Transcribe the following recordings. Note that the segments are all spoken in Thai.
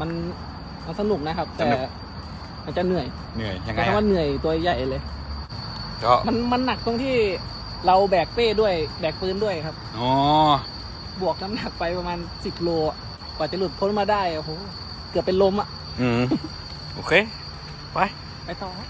มันมันสนุกนะครับสแต่นุก มันจะเหนื่อยเหนื่อยยังไงใช้คำอะว่าเหนื่อยตัวใหญ่เลย ก็มันมันหนักตรงที่เราแบกเป้ด้วยแบกปืนด้วยครับ อ๋อบวกน้ำหนักไปประมาณสิบโลอะกว่าจะหลุดพ้นมาได้โอ้โหเกือบเป็นลมอะอืมโอเค ไป ไปต่อครับ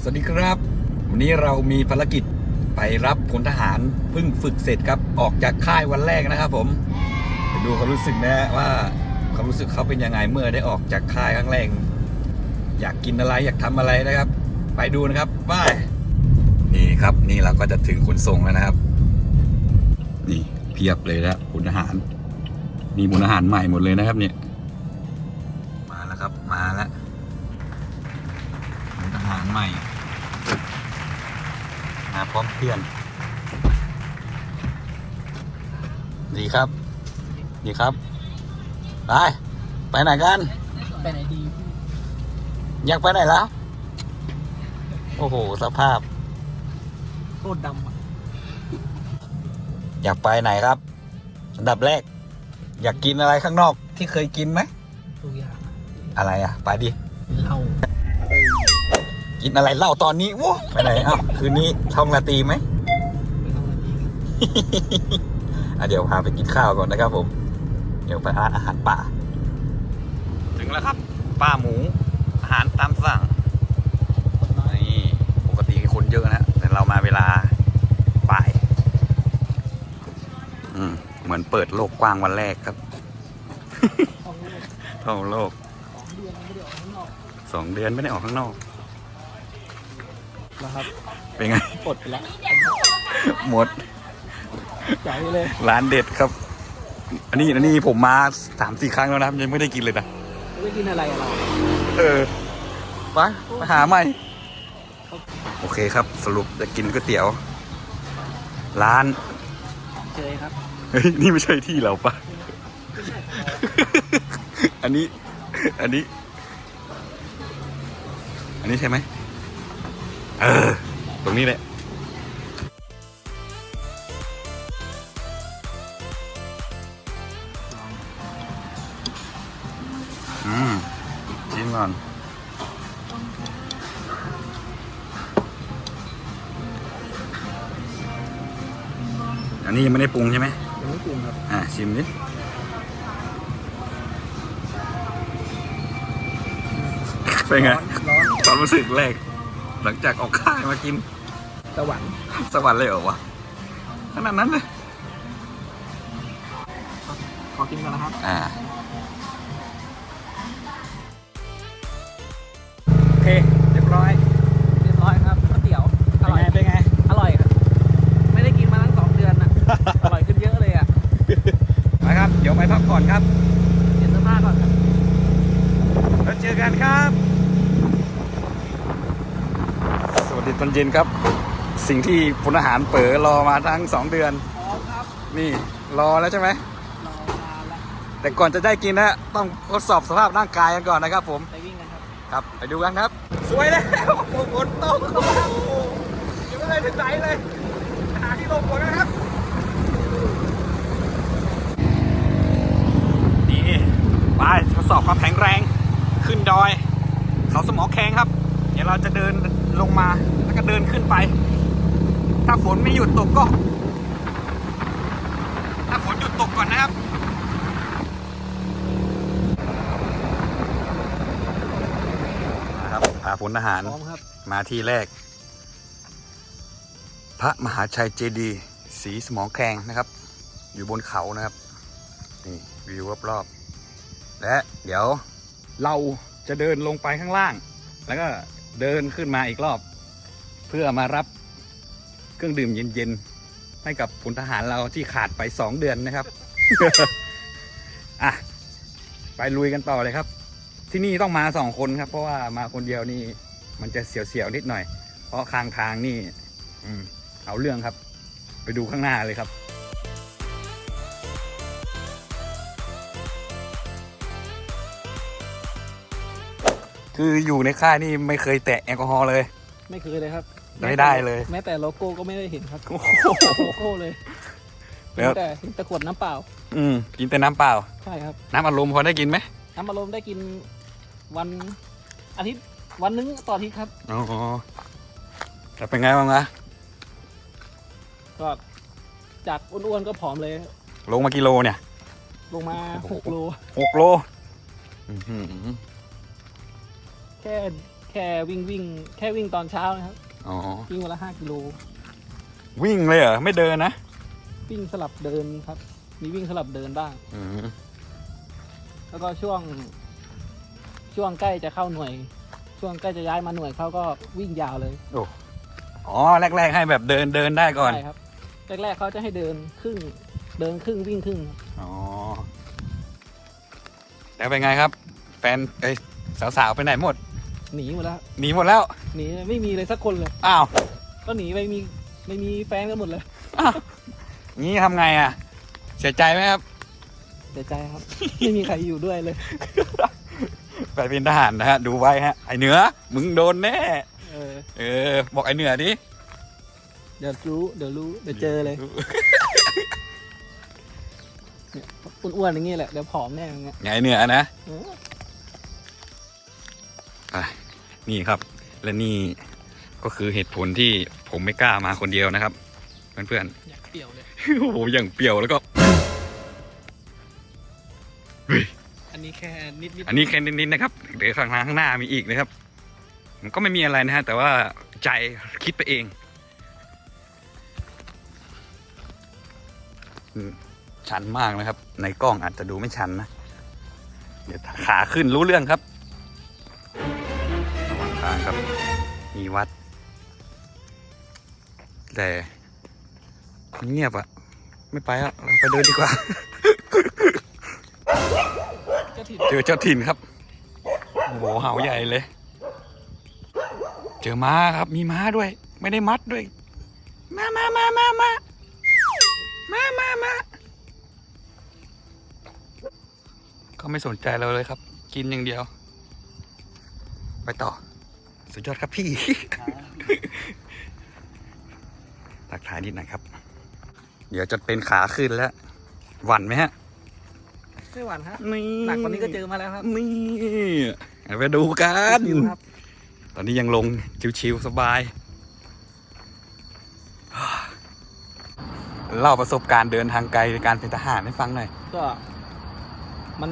สวัสดีครับ วันนี้เรามีภารกิจไปรับพลทหารเพิ่งฝึกเสร็จครับ ออกจากค่ายวันแรกนะครับผมไปดูความรู้สึกนะว่า ความรู้สึกเขาเป็นยังไงเมื่อได้ออกจากค่ายครั้งแรกอยากกินอะไรอยากทำอะไรนะครับ ไปดูนะครับไปนี่ครับนี่เราก็จะถึงขนส่งแล้วนะครับ นี่เพียบเลยนะพลทหารนี่พลทหารใหม่หมดเลยนะครับ เนี่ย มาแล้วครับมาแล้วเป็นทหารใหม่มาพร้อมเพื่อนดีครับดีครับ ไป ไปไหนกัน ไปไหนดี อยากไปไหนแล้ว โอ้โห สภาพโคตรดำอะอยากไปไหนครับ อันดับแรก อยากกินอะไรข้างนอกที่เคยกินไหม ทุกอย่างอะไรอะ ไปดิ เหล้ากินอะไรเล่าตอนนี้ว้ไปไหนอ้าวคืนนี้ท่องราตรีไหม ไม่ต้องมาดี อะเดี๋ยวพาไปกินข้าวก่อนนะครับผม เดี๋ยวไปร้านอาหารป่า ถึงแล้วครับ ป้าหมู อาหารตามสั่งคนน้อยนี่ปกติคนเยอะนะ แต่เรามาเวลาบ่ายอืมเหมือนเปิดโลกกว้างวันแรกครับของโลกท่องโลกสองเดือนไม่ได้ออกข้างนอกสองเดือนไม่ได้ออกข้างนอกนะครับเป็นไงอดไปแล้วหมดจ่ายเลยร้านเด็ดครับ อันนี้อันนี้ผมมาสามสี่ครั้งแล้วนะยังไม่ได้กินเลยนะไม่กินอะไรอะเราเออไปไปหาใหม่ โอเคครับสรุปจะกินก๋วยเตี๋ยว ร้านเจอครับเฮ้ยนี่ไม่ใช่ที่เราปะอันนี้ อันนี้ อันนี้ใช่ไหมเออ ตรงนี้แหละ อืมชิมก่อนอันนี้ยังไม่ได้ปรุงใช่ไหมยังไม่ปรุงครับ อะชิมดิเป็นไง ร้อนร้อนความรู้สึกแรก หลังจากออกค่ายมากิน สวรรค์สวรรค์เลยเหรอวะขนาดนั้นเลย ขอกินก่อนนะครับ อ่า เค เรียบร้อย เรียบร้อยครับก๋วยเตี๋ยว อร่อย เป็นไง อร่อยครับ ไม่ได้กินมาตั้งสองเดือนนะอร่อยขึ้นเยอะเลยอะ ไปครับ เดี๋ยวไปพักผ่อนครับ เปลี่ยนเสื้อผ้าก่อนครับ แล้วเจอกันครับ สวัสดีตอนเย็นครับ สิ่งที่พลทหารเป๋อรอมาทั้งสองเดือน พร้อมครับ นี่รอแล้วใช่ไหมรอนานแล้วแต่ก่อนจะได้กินนะต้องทดสอบสภาพร่างกายกันก่อนนะครับผมไปวิ่งกันครับ ครับ ไปดูกันครับ สวยแล้วฝนตกยังไม่เลยถึงไหนเลยหาที่หลบฝนนะครับนี่ไปทดสอบความแข็งแรงขึ้นดอย เขาสมอแข็งครับ เดี๋ยวเราจะเดินลงมาแล้วก็เดินขึ้นไป ถ้าฝนไม่หยุดตกก็ ถ้าฝนหยุดตกก่อนนะครับ นะครับ พาพลทหาร พร้อมครับ มาที่แรก พระมหาชัยเจดีย์สีสมองแขงนะครับ อยู่บนเขานะครับนี่วิวรอบๆและเดี๋ยวเราจะเดินลงไปข้างล่าง แล้วก็เดินขึ้นมาอีกรอบ เพื่อมารับเครื่องดื่มเย็นๆ ให้กับพลทหารเราที่ขาดไป 2 เดือนนะครับ อะ ไปลุยกันต่อเลยครับ ที่นี่ต้องมาสองคนครับ เพราะว่ามาคนเดียวนี่ มันจะเสียวๆนิดหน่อย เพราะข้างทางนี่ อืม เอาเรื่องครับ ไปดูข้างหน้าเลยครับคืออยู่ในค่ายนี่ไม่เคยแตะแอลกอฮอล์เลย ไม่เคยเลยครับไม่ได้เลย แม้แต่โลโก้ก็ไม่ได้เห็นครับโอ้โหโลโก้เลยแล้วแต่เห็นแต่ขวดน้ำเปล่า อืมกินแต่น้ำเปล่าใช่ครับ น้ำอัดลมพอได้กินไหมน้ำอารมณ์ได้กิน วันอาทิตย์วันนึงต่ออาทิตย์ครับ อ๋อแล้วเป็นไงบ้างนะก็จากอ้วนๆก็ผอมเลย ลงมากิโลเนี่ย ลงมาโอ้โหหกโลหกโลอื้อหือแค่แค่วิ่งวิ่งแค่วิ่งตอนเช้านะครับอ๋อ วิ่งวันละห้ากิโลวิ่งเลยเหรอ ไม่เดินนะ วิ่งสลับเดินครับ มีวิ่งสลับเดินบ้าง อืม แล้วก็ช่วง ช่วงใกล้จะเข้าหน่วย ช่วงใกล้จะย้ายมาหน่วยเขาก็วิ่งยาวเลยอ๋อแรก ๆ ให้แบบเดินเดินได้ก่อนใช่ครับ แรกๆเขาจะให้เดินครึ่งเดินครึ่งวิ่งครึ่งครับอ๋อแล้วเป็นไงครับ แฟนเอ้ยสาวๆไปไหนหมดหนีหมดแล้วหนีหมดแล้วหนีไม่มีเลยสักคนเลย อ้าวก็หนีไปมีไม่มีแฟนกันหมดเลยงี้ทำไงอะ เสียใจไหมครับ เสียใจครับ ไม่มีใครอยู่ด้วยเลย ไปเป็นทหารนะฮะ ดูไว้ฮะ ไอเหนือ มึงโดนแน่ เออ เออ บอกไอเหนือดิ เดี๋ยวรู้ เดี๋ยวรู้ เดี๋ยวเจอเลยเนี่ยอ้วนๆอย่างงี้แหละ เดี๋ยวผอมแน่อย่างเงี้ยไงเหนือนะเออนี่ครับ และนี่ก็คือเหตุผลที่ผมไม่กล้ามาคนเดียวนะครับ เพื่อนอยากเปรี้ยวเลย ๆ โอ้โหอย่างเปรียวแล้วก็ ค่นิดนิดอันนี้แค่นิดๆนะครับ เดี๋ยวข้างหน้าข้างหน้ามีอีกนะครับ มันก็ไม่มีอะไรนะฮะ แต่ว่าใจคิดไปเองชันมากนะครับ ในกล้องอาจจะดูไม่ชันนะ เดี๋ยวขาขึ้นรู้เรื่องครับระหว่างทางครับ มีวัด แต่เงียบอะไม่ไปอะเราไปเดินดีกว่า ถิ่นเจอเจ้าถิ่นครับ โอ้โหเห่าใหญ่เลย เจอม้าครับ มีม้าด้วย ไม่ได้มัดด้วย มามามามามามามามาก็ไม่สนใจเราเลยครับ กินอย่างเดียว ไปต่อ สุดยอดครับพี่ตักทายนิดหน่อยครับ เดี๋ยวจะเป็นขาขึ้นแล้ว หวั่นไหมฮะ ไม่หวานฮะนี่หนักกว่านี้ก็เจอมาแล้วครับ นี่เอาไปดูกันชิวครับตอนนี้ยังลงชิวๆสบาย เล่าประสบการณ์เดินทางไกลในการเป็นทหารให้ฟังหน่อย ก็ มัน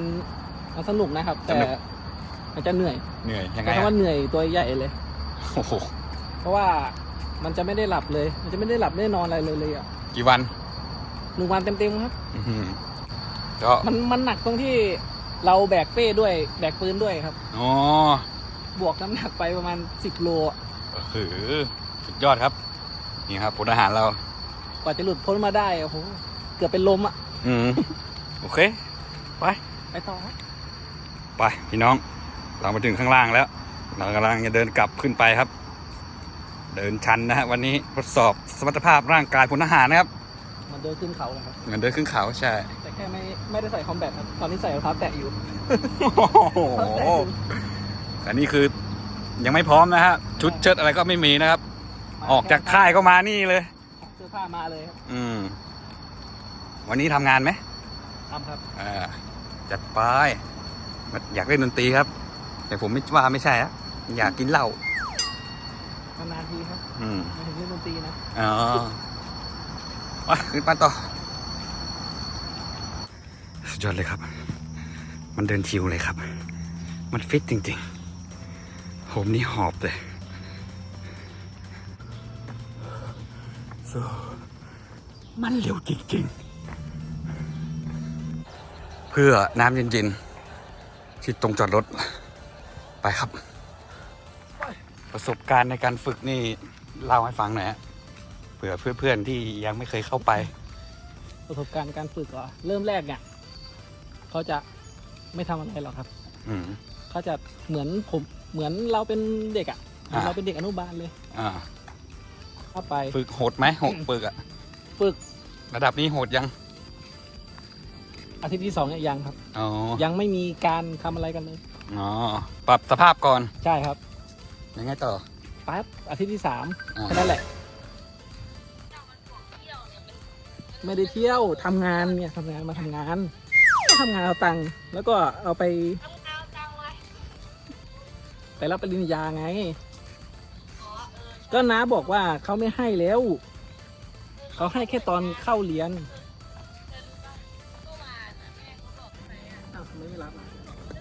มันสนุกนะครับสแต่นุกมันจะเหนื่อย เหนื่อยยังไงใช้คำอะว่าเหนื่อยตัวใหญ่เลยโอ้โหเพราะว่ามันจะไม่ได้หลับเลย มันจะไม่ได้หลับไม่ได้นอนอะไรเลยเลยอะ กี่วัน หนึ่งวันเต็มๆครับอื้อหือ ก็มันมันหนักตรงที่เราแบกเป้ด้วยแบกปืนด้วยครับ อ๋อบวกน้ำหนักไปประมาณสิบโลอะเออสุดยอดครับ นี่ครับพลทหารเรากว่าจะหลุดพ้นมาได้โอ้โหเกือบเป็นลมอะ อืมโอเคไปต่อครับไปพี่น้อง เรามาถึงข้างล่างแล้ว เรากำลังจะเดินกลับขึ้นไปครับ เดินชันนะฮะวันนี้ทดสอบสมรรถภาพร่างกายพลทหารนะครับ มันเดินขึ้นเขาเลยครับเหมือนเดินขึ้นเขาใช่ แต่แค่ไม่ ไม่ได้ใส่คอมแบทครับตอนนี้ใส่รองเท้าแตะอยู่ โอ้โหอันนี้คือยังไม่พร้อมนะฮะชุดเชิดอะไรก็ไม่มีนะครับ ออกจากค่ายก็มานี่เลย เสื้อผ้ามาเลยครับอืม วันนี้ทำงานไหมทำครับ อ่าจัดไปอยากเล่นดนตรีครับ แต่ผมไม่ว่าไม่ใช่อะอยากกินเหล้า นานๆทีครับอืมไมาถึงเล่นดนตรีนะ อ๋อไปขึ้นไปต่อสุด ยอดเลยครับ มันเดินชิวเลยครับ มันฟิตจริงๆ ผมนี่หอบเลยสู้มันเร็วจริงๆ เพื่อน้ำเย็นๆ ที่ตรงจอดรถ ไปครับ ประสบการณ์ในการฝึกนี่เล่าให้ฟังหน่อยฮะเผื่อเพื่อนๆที่ยังไม่เคยเข้าไป ประสบการณ์การฝึกเหรอ เริ่มแรกเนี่ย เขาจะไม่ทำอะไรหรอกครับ อืม เขาจะเหมือนผมเหมือนเราเป็นเด็กอะเหมือนอ่าเราเป็นเด็กอนุบาลเลยอ่า เข้าไปฝึกโหดไหมโหดฝึกอะฝึกระดับนี้โหดยังอาทิตย์ที่สองเนี่ยยังครับ อ๋อยังไม่มีการทำอะไรกันเลย อ๋อปรับสภาพก่อนใช่ครับยังไงต่อปั๊บอาทิตย์ที่สามอ่าแค่นั้นแหละ ไม่ได้เที่ยวทำงานเนี่ยทำงานมาทำงาน ก็ทำงานเอาตังค์แล้วก็เอาไปเอาตังค์ไว้ไปรับปริญญาไง อ๋อเออก็น้าบอกว่าเขาไม่ให้แล้ว เขาให้แค่ตอนเข้าเรียนเมื่อวานน่ะแม่เขาบอกไปอะอ้าวทำไมไม่รับอะ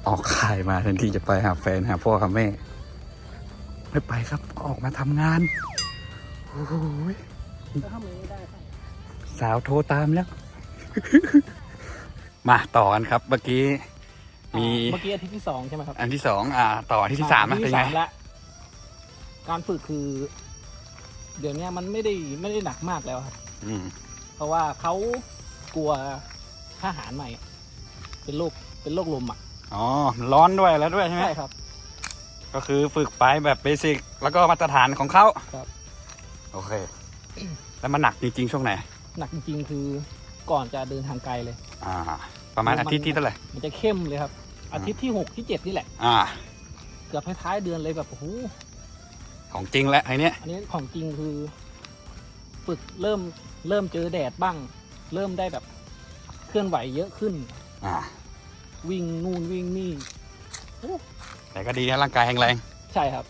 ออกค่ายมาแทนที่จะไปหาแฟนหาพ่อหาแม่ ไม่ไปครับออกมาทำงานโอ้ยแล้วทำไมไม่ได้ให้สาวโทรตามแล้ว มาต่อกันครับ เมื่อกี้ มี เมื่อกี้อาทิตย์ที่สองใช่ไหมครับอันที่สองอ่า ต่ออันที่สามนะอ่เป็นที่ไงสามละการฝึกคือ เดี๋ยวเนี้ยมันไม่ได้ไม่ได้หนักมากแล้วครับอืม เพราะว่าเขากลัวทหารใหม่ เป็นโรคเป็นโรคลมอะอ๋อ ร้อนด้วยแล้วด้วยใช่ไหม ใช่ครับ ก็คือฝึกไปแบบเบสิกแล้วก็มาตรฐานของเขาครับ โอเค แล้วมันหนักจริงๆช่วงไหน หนักจริงๆคือก่อนจะเดินทางไกลเลย อ่า ประมาณอาทิตย์ที่เท่าไหร่ มันจะเข้มเลยครับอ่าอาทิตย์ที่หกที่เจ็ดนี่แหละ อ่า เกือบท้ายๆเดือนเลยแบบโอ้โห ของจริงแล้วไอ้เนี้ย อันนี้ของจริงคือฝึกเริ่มเริ่มเจอแดดบ้าง เริ่มได้แบบเคลื่อนไหวเยอะขึ้น อ่า วิ่งนู่นวิ่งนี่แต่ก็ดีนะร่างกายแข็งแรง ใช่ครับ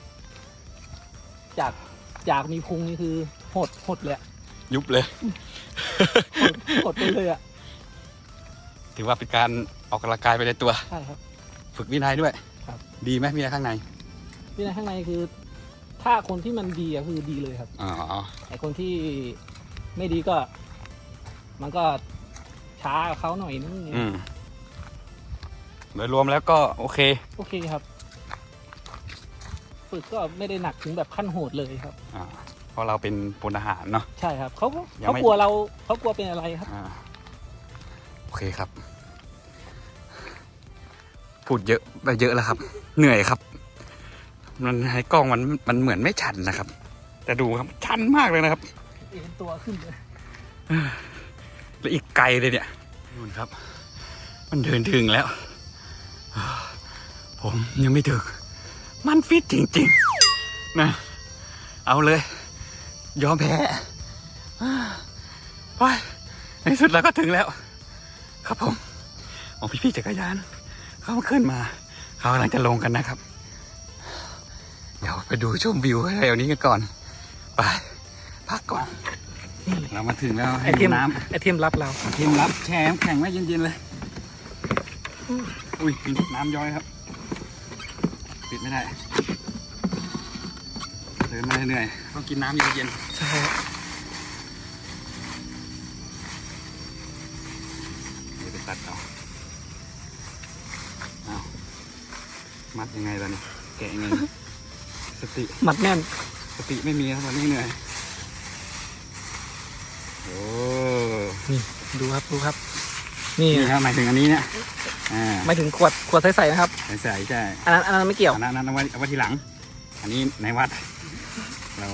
จากจากมีพุงนี่คือหดหดเลยอะยุบเลย หดหดไปเลยอะ ถือว่าเป็นการออกกำลังกายไปในตัว ใช่ครับ ฝึกวินัยด้วยครับ ดีไหมวินัยข้างในที่ในข้างในคือ ถ้าคนที่มันดีอะคือดีเลยครับอ๋อไอคนที่ไม่ดีก็ มันก็ช้ากว่าเขาหน่อยนึงอืมโดยรวมแล้วก็โอเค โอเคครับฝึกก็ไม่ได้หนักถึงแบบขั้นโหดเลยครับ อ่าเพราะเราเป็นพลทหารเนาะ ใช่ครับเขายังเขาไม่ กลัวเราเขากลัวเป็นอะไรครับ อ่าโอเคครับ พูดเยอะไปเยอะแล้วครับ เหนื่อยครับ มันให้กล้องมันมันเหมือนไม่ชันนะครับ แต่ดูครับชันมากเลยนะครับเอ็นตัวขึ้นเลยแล้วอีกไกลเลยเนี่ยนู่นครับ มันเดินถึงแล้ว ผมยังไม่ถึง มันฟิตจริงๆนะเอาเลย ยอมแพ้ไปในที่สุดเราก็ถึงแล้ว ครับผมของพี่ๆจักรยาน เขาขึ้นมา เขากำลังจะลงกันนะครับ เดี๋ยวไปดูชมวิวอะไรเหล่านี้กันก่อน ไป พักก่อน เรามาถึงแล้วไอให้เทดูมน้ำไอเทมรับเราทีมรับแช่น้ำแข็งไว้เย็นๆเลย อุ้ยมีน้ำย้อยครับ ปิดไม่ได้เดินมาเหนื่อยๆต้องกินน้ำเย็นใช่ ๆเดี๋ยวไปตัดเอาเอา มัดยังไงล่ะเนี่ยแกะยังไง สติหมัดแน่น สติไม่มีครับตอนนี้เหนื่อยโอ้นี่ดูครับดูครับ นี่นี่ครับหมายถึงอันนี้เนี่ยอ่าไม่ถึงขวดขวดใสๆนะครับ ใส่ใส่ใช่อันนั้นอันนั้นไม่เกี่ยว อันนั้นอันนั้นเอาไว้เอาไว้ทีหลัง อันนี้ในวัด เรา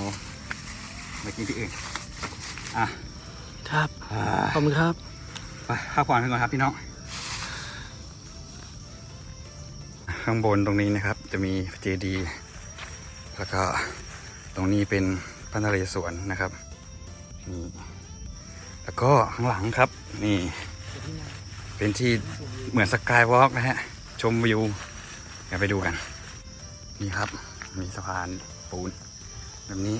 ไปกินที่อื่นอะครับอ่าขอบคุณครับ ไปพักผ่อนกันก่อนครับพี่น้อง ข้างบนตรงนี้นะครับ จะมีเจดีย์แล้วก็ตรงนี้เป็นพระนเรศวรนะครับนี่แล้วก็ข้างหลังครับนี่ เป็นที่เหมือนสกายวอล์กนะฮะ ชมวิวเดี๋ยวไปดูกัน นี่ครับ มีสะพานปูน แบบนี้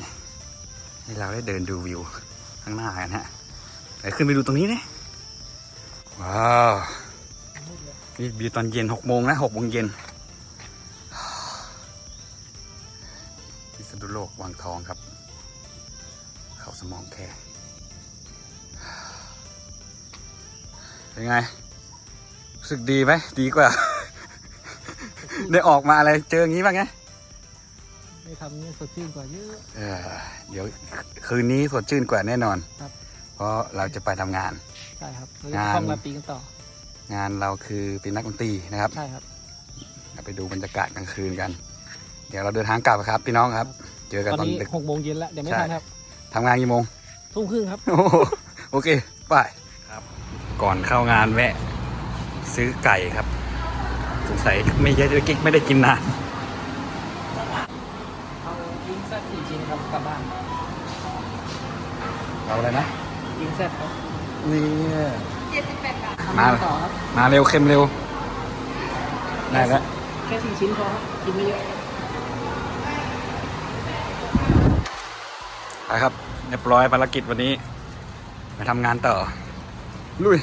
ให้เราได้เดินดูวิวข้างหน้ากันฮะไปขึ้นไปดูตรงนี้เนี่ยว้าวนี่วิวตอนเย็นหกโมงนะหกโมงเย็น ษณุโลกวังทองครับ เขาสมองแค่เป็นไงรู้สึกดีไหมดีกว่า ได้ออกมาอะไรเจออย่างนี้บ้างไงได้ทำนี่สดชื่นกว่าเยอะเออเดี๋ยวคืนนี้สดชื่นกว่าแน่นอน ครับ เพราะเราจะไปทำงาน ใช่ครับเราจะงานท่องราตรีกันต่อ งานเราคือเป็นนักดนตรีนะครับใช่ครับเราไปดูบรรยากาศกลางคืนกัน เดี๋ยวเราเดินทางกลับครับพี่น้องครับ เจอกันตอนตอนนี้ดึก หกโมงเย็นแล้วเดี๋ยวไม่ใช่ ทันครับทำงานกี่โมง ทุ่มครึ่งครับ โอ้โหโอเคไปครับ ก่อนเข้างานแวะ ซื้อไก่ครับ สงสัยไม่เยอะกิ๊กไม่ได้กินนานเอายิงแซ่บสี่ชิ้นครับกลับบ้านเอาอะไรนะยิงแซ่บครับนี่เจ็ดสิบแปดบาททำมาต่อครับมาเร็วเค็มเร็วได้แล้วแค่สี่ชิ้นพอครับกินไม่เยอะ ไปครับเรียบร้อยภารกิจวันนี้ มาทำงานต่อ ลุย